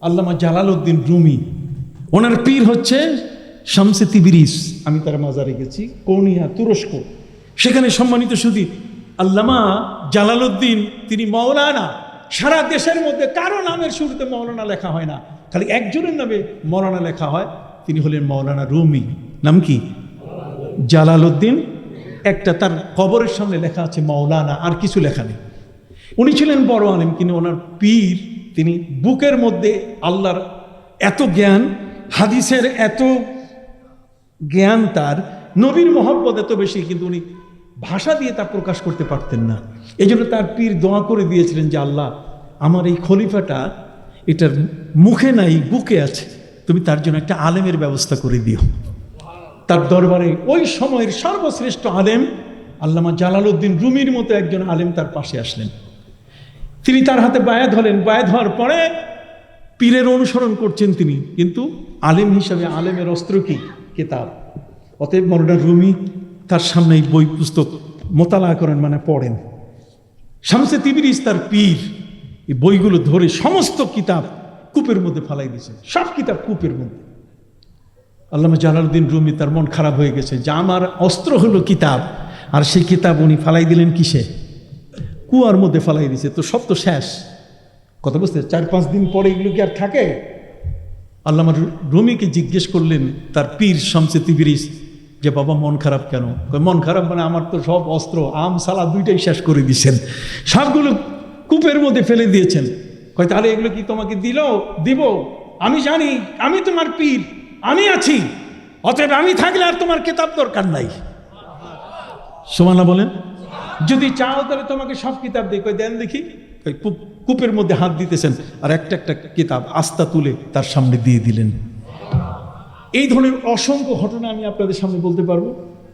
আল্লামা জালাল উদ্দিন রুমি। ওনার পীর হচ্ছে শামসে তিবিরিস। আমি তার মাজারে গেছি কৌনিয়া তুরস্ক। সেখানে সম্মানিত সুদী আল্লামা জালালউদ্দিন তিনি মৌলানা সারা দেশের মধ্যে কারও নামের শুরুতে মৌলানা লেখা হয় না। খালি একজনের নামে মৌলানা লেখা হয় তিনি হলেন মৌলানা রুমি। নাম কি? জালালউদ্দিন। একটা তার কবরের সামনে লেখা আছে মৌলানা আর কিছু লেখা নেই। উনি ছিলেন বড় আলেম কিন্তু ওনার পীর তিনি বুকের মধ্যে আল্লাহর এত জ্ঞান, হাদিসের এত জ্ঞান তার, নবীর মহব্বত এত বেশি, কিন্তু উনি ভাষা দিয়ে তা প্রকাশ করতে পারতেন না। এই জন্য তার পীর দোয়া করে দিয়েছিলেন যে, আল্লাহ, আমার এই খলিফাটা এটার মুখে নাই, বুকে আছে। তুমি তার জন্য একটা আলেমের ব্যবস্থা করে দিও। তার দরবারে ওই সময়ের সর্বশ্রেষ্ঠ আলেম আল্লামা জালালউদ্দিন রুমির মতো একজন আলেম তার পাশে আসলেন। তিনি তার হাতে বায়াত হলেন। বায়াত হওয়ার পরে পীরের অনুসরণ করছেন তিনি। কিন্তু আলেম হিসাবে আলেমের অস্ত্র কি? কেতাব। অতএব মরনা রুমি তার সামনে এই বই পুস্তক মোতালা করেন মানে পড়েন। শামসে তিবিরিস তার পীর, এই বইগুলো ধরে সমস্ত কিতাব কূপের মধ্যে ফালাই দিয়েছে সব কিতাব কূপের মধ্যে। আল্লামা জালালউদ্দিন রুমি তার মন খারাপ হয়ে গেছে। যে আমার অস্ত্র হলো কিতাব, আর সেই কিতাব উনি ফালাই দিলেন কিসে? কুয়ার মধ্যে ফালাই দিয়েছে তো সব তো শেষ। কথা বুঝতে চার পাঁচ দিন পরে এগুলো কি আর থাকে? আল্লামা রুমিকে জিজ্ঞেস করলেন, তার পীর শামসে তিবিরিস, যে বাবা, মন খারাপ কেন? মন খারাপ মানে আমার তো সব অস্ত্র, আম, সালা দুইটাই শেষ করে দিয়েছেন সবগুলো কূপের মধ্যে ফেলে দিয়েছেন। কয়, তাহলে এগুলো কি তোমাকে দিল? দিব। আমি জানি, আমি তোমার পীর, আমি আছি। অতএব আমি থাকলে আর তোমার কেতাব দরকার নাই। সোমানা বলেন। যদি চাও তাহলে তোমাকে সব কিতাব দিই কই দেন দেখি কূপের মধ্যে হাত দিতেছেন, আর একটা একটা কিতাব আস্থা তুলে তার সামনে দিয়ে দিলেন। এই ধরনের অসংখ্য ঘটনা আমি আপনাদের সামনে বলতে পারব।